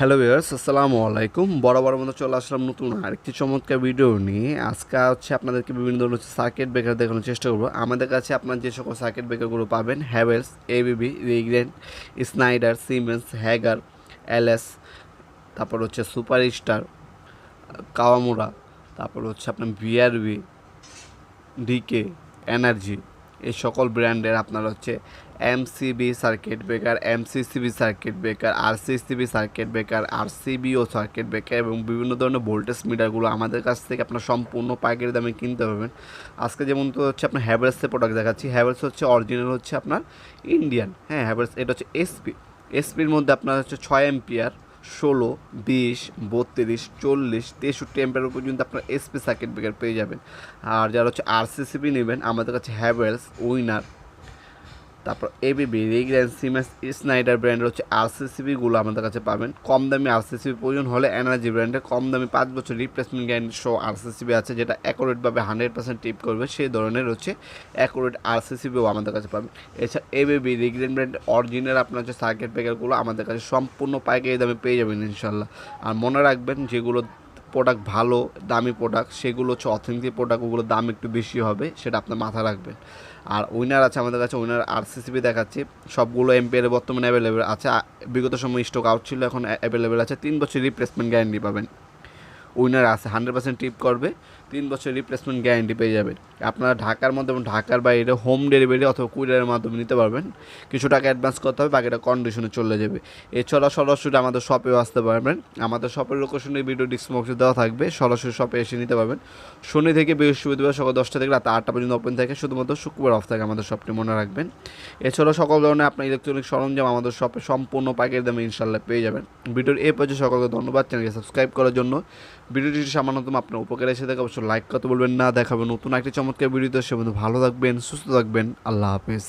Hello viewers আসসালামু আলাইকুম। বড় মতো চলে আসলাম নতুন আরেকটি চমৎকার ভিডিও নিয়ে। আজকে হচ্ছে আপনাদেরকে বিভিন্ন ধরনের সার্কিট ব্রেকার দেখানোর চেষ্টা করব। আমাদের কাছে আপনার যে সকল সার্কিট ব্রেকারগুলো পাবেন Havells ABB Legrand Schneider Siemens Hager LS তারপর হচ্ছে সুপার স্টার কাওয়ামুরা তারপর হচ্ছে আপনার বিআরবি ডিকে এনার্জি এই সকল ব্র্যান্ডের আপনার হচ্ছে MCB circuit breaker, MCCB circuit breaker, RCCB circuit breaker, RCBO circuit breaker এবং বিভিন্ন ধরনের ভোল্টেজ মিটারগুলো আমাদের কাছ থেকে আপনার সম্পূর্ণ পাইকারি দামে কিনতে পারবেন। আজকে যেমন তো হচ্ছে আপনার হ্যাভেলসের প্রোডাক্ট দেখাচ্ছি। হ্যাভেলস হচ্ছে অরিজিনাল হচ্ছে আপনার ইন্ডিয়ান হ্যাঁ হ্যাভেলস এটা হচ্ছে এসপি এসপির মধ্যে আপনার হচ্ছে ছয় এম্পিয়ার ষোলো, বিশ, বত্রিশ, চল্লিশ, তেষট্টি এম্পিয়ার পর্যন্ত আপনার এসপি সার্কিট ব্রেকার পেয়ে যাবেন। আর যারা হচ্ছে আরসিসিবি নেবেন, আমাদের কাছে হ্যাভেলস উইনার তারপর এবিবি রিগ্রেন সিমেন্স স্নাইডার ব্র্যান্ডের হচ্ছে আরসিসিবিগুলো আমাদের কাছে পাবেন। কম দামি আরসিসিবি প্রয়োজন হলে এনার্জি ব্র্যান্ডের কম দামি পাঁচ বছর রিপ্লেসমেন্ট গ্যারান্টি সহ আরসিসিবি আছে, যেটা অ্যাকোরেটভাবে হান্ড্রেড পার্সেন্ট টিপ করবে। সেই ধরনের হচ্ছে অ্যাকোরেট আরসিসিবিও আমাদের কাছে পাবেন। এছাড়া এবিবি রিগ্রেন ব্র্যান্ড অরিজিনাল আপনার হচ্ছে সার্কিট ব্রেকারগুলো আমাদের কাছে সম্পূর্ণ পাইকারি দামে পেয়ে যাবেন ইনশাল্লাহ আর মনে রাখবেন, যেগুলো প্রোডাক্ট ভালো, দামি প্রোডাক্ট সেগুলো হচ্ছে অথেন্টিক প্রোডাক্ট ওগুলো দাম একটু বেশি হবে, সেটা আপনার মাথায় রাখবেন। আর উইনার আছে আমাদের কাছে উইনার আর সিসিপি দেখাচ্ছি, সবগুলো এমপিআর বর্তমানে অ্যাভেলেবেল আছে বিগত সময় স্টক আউট ছিল, এখন অ্যাভেলেবেল আছে, তিন বছর রিপ্লেসমেন্ট গ্যারান্টি পাবেন। উইনার আছে হান্ড্রেড পার্সেন্ট টিপ করবে। তিন বছর রিপ্লেসমেন্ট গ্যারান্টি পেয়ে যাবেন। আপনারা ঢাকার মধ্যে এবং ঢাকার বাইরে হোম ডেলিভারি অথবা কুরিয়ারের মাধ্যমে নিতে পারবেন। কিছু টাকা অ্যাডভান্স করতে হবে, বাকিটা কন্ডিশনে চলে যাবে। এছাড়া সরাসরি আমাদের শপেও আসতে পারবেন। আমাদের শপের লোকেশনে ভিডিও ডিসক্রিপশনে দেওয়া থাকবে। সরাসরি শপে এসে নিতে পারবেন। শনি থেকে বৃহস্পতিবার সকাল দশটা থেকে রাত আটটা পর্যন্ত ওপেন থাকে। শুধুমাত্র শুক্রবার অফ থাকে আমাদের শপটি মনে রাখবেন। এছাড়াও সকল ধরনের আপনার ইলেকট্রনিক সরঞ্জাম আমাদের শপে সম্পূর্ণ পাইকারি দামে ইনশাল্লাহ পেয়ে যাবেন। ভিডিওর এই পর্যায়ে সকলকে ধন্যবাদ। চ্যানেলকে সাবস্ক্রাইব করার জন্য। ভিডিওটি সামান্যতম আপনার উপকারে এসে থাকে অবশ্যই লাইক করতে বলবেন, না দেখাবেন, নতুন একটি চমৎকার ভিডিওতে সে বন্ধু ভালো থাকবেন, সুস্থ থাকবেন, আল্লাহ হাফিজ।